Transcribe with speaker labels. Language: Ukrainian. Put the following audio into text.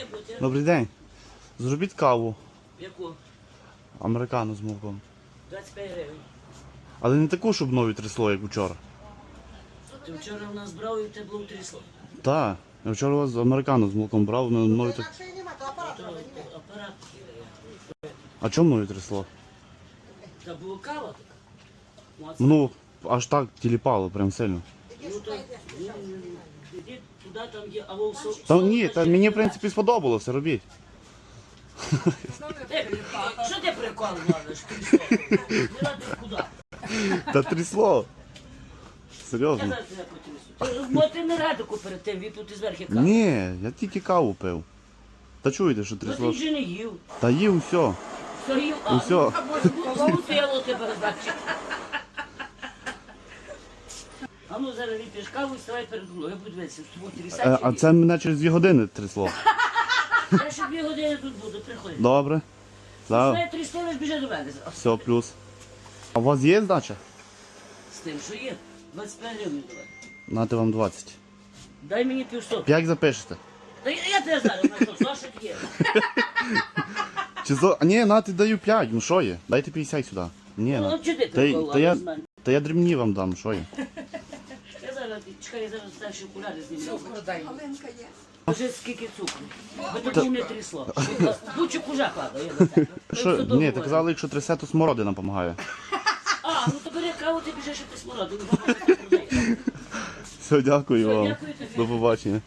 Speaker 1: має бути.
Speaker 2: Добрий день. Зробіть каву
Speaker 1: Яку?
Speaker 2: американу з молоком.
Speaker 1: 25 гривень.
Speaker 2: Але не таку, щоб нові трясло, як вчора.
Speaker 1: Ти вчора в нас брав і в тебе було трісло.
Speaker 2: Так. Я вчора у вас американу з молоком брав, на нові так.
Speaker 3: Апарат.
Speaker 2: А чому нові трясло?
Speaker 1: Та була кава така. Ну,
Speaker 2: Ну, аж так тіліпало, прям сильно.
Speaker 3: Іди
Speaker 1: Ну, то
Speaker 3: сюди, йди.
Speaker 1: іди туди, там є авол со.
Speaker 2: Та ні, та мені в принципі сподобалося, робіть.
Speaker 1: Е, Що ти прикол ловиш? Трісло. Не ради куди.
Speaker 2: Та трясло.
Speaker 1: Я
Speaker 2: Серйозно?
Speaker 1: зараз тебе потрясу. Ти- Мо ти не радику перед тим, випити зверху каву.
Speaker 2: Ні, я тільки каву пив. Та чуєте, що
Speaker 1: Ну ти
Speaker 2: трясло?
Speaker 1: вже не їв.
Speaker 2: Та їв все.
Speaker 1: Все їв, а
Speaker 2: Усьо.
Speaker 1: Згутило тебе, значить. Ну зараз вип'єш каву і ставай перед мною. Я буду дивитися, з тобою
Speaker 2: Е. А це мене через дві години трясло.
Speaker 1: Я ще дві години тут буду, приходь.
Speaker 2: Добре. За...
Speaker 1: Знає трястилось, біжи до мене.
Speaker 2: Все, плюс. А у вас є здача?
Speaker 1: З тим, що є. 25 гривень давай.
Speaker 2: Нати вам 20.
Speaker 1: Дай мені півсотки.
Speaker 2: П'ять запишете.
Speaker 1: Та я, я тебе зараз на то, що є.
Speaker 2: Чи зо... А, ні, нати даю 5, ну що є? Дайте 50 сюди. Ні,
Speaker 1: Ну,
Speaker 2: на.
Speaker 1: чого ти
Speaker 2: Та, й- та, я, та я дрібні вам дам, що є?
Speaker 1: Зараз, чекай, я зараз старші окуляри
Speaker 3: є.
Speaker 1: Вже скільки цукру. Бо тут я за.
Speaker 2: Що?
Speaker 1: Це
Speaker 2: Ні, ти казали, якщо трясе, то смородина допомагає.
Speaker 1: А, ну то бери каву, ти біжиш і ти смородину.
Speaker 2: Все, дякую
Speaker 1: Все,
Speaker 2: вам.
Speaker 1: дякую тобі.
Speaker 2: До побачення.